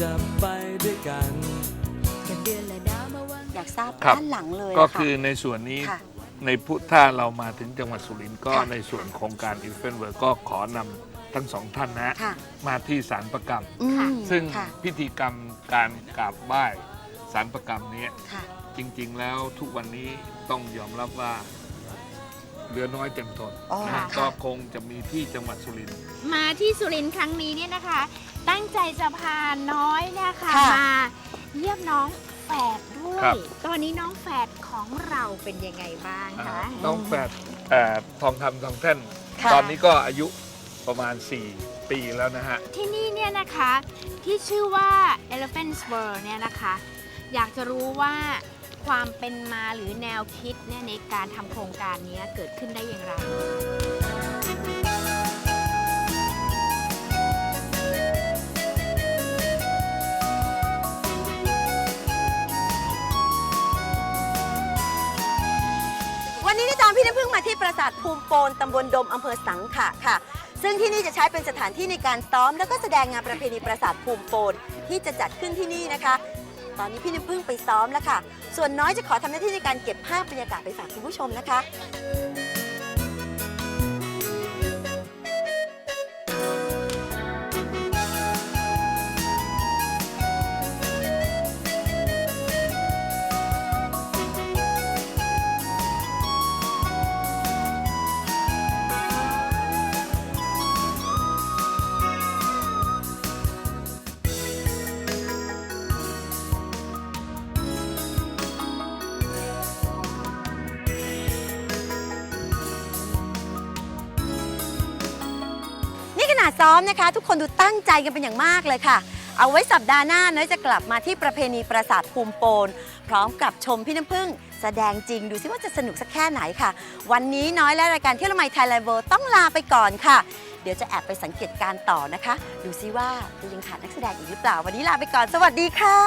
กันอยากทราบครับ ด้านหลังเลยก็ะะคือในส่วนนี้ค่ะ ในพุถ้าเรามาถึงจังหวัดสุรินทร์ก็ค่ะ ในส่วนโครงการอินเฟนเวอร์ก็ขอนำทั้งสองท่านนะฮะค่ะมาที่สารประกรรม อืมซึ่งค่ะพิธีกรรมการกราบไหว้สารประกรรมเนี้ยค่ะ จริง ๆ แล้วทุกวันนี้ต้องยอมรับว่าเหลือน้อยเต็มทนอ๋อนะฮะค่ะ ก็คงจะมีที่จังหวัดสุรินทร์ มาที่สุรินทร์ครั้งนี้เนี่ยนะคะ ตั้งใจจะพาน้อยเนะคะค่ะมาเยี่ยมน้องแฝดด้วย ครับ ตอนนี้น้องแฝดของเราเป็นยังไงบ้างอ่าคะ น้องแฝดเอ่อทองคำทองแท่นค่ะ ตอนนี้ก็อายุประมาณ 4 ปีแล้วนะฮะ ที่นี่เนี่ยนะคะที่ชื่อว่า Elephant's World เนี่ยนะคะ อยากจะรู้ว่าความเป็นมาหรือแนวคิดเนี่ยในการทำโครงการนี้เกิดขึ้นได้อย่างไร ที่ปราสาทภูมิโปนตำบลดมอำเภอสังขะค่ะ ซึ่งที่นี่จะใช้เป็นสถานที่ในการซ้อม แล้วก็แสดงงานประเพณีปราสาทภูมิโปนที่จะจัดขึ้นที่นี่นะคะ ตอนนี้พี่น้ำพึ่งไปซ้อมแล้วค่ะ ส่วนน้อยจะขอทำหน้าที่ในการเก็บภาพบรรยากาศไปฝากคุณผู้ชมนะคะ ขนาดซ้อมนะคะ ทุกคนดูตั้งใจกันเป็นอย่างมากเลยค่ะ เอาไว้สัปดาห์หน้าน้อยจะกลับมาที่ประเพณีปราสาทภูมิโปน พร้อมกับชมพี่น้ำพึ่ง แสดงจริงดูซิว่าจะสนุกสักแค่ไหนค่ะ วันนี้น้อยและรายการเที่ยวละไมไทยแลนด์เวิลด์ต้องลาไปก่อนค่ะ เดี๋ยวจะแอบไปสังเกตการต่อนะคะ ดูซิว่าจะยังขาดนักแสดงอีกหรือเปล่าวันนี้ลาไปก่อนสวัสดีค่ะ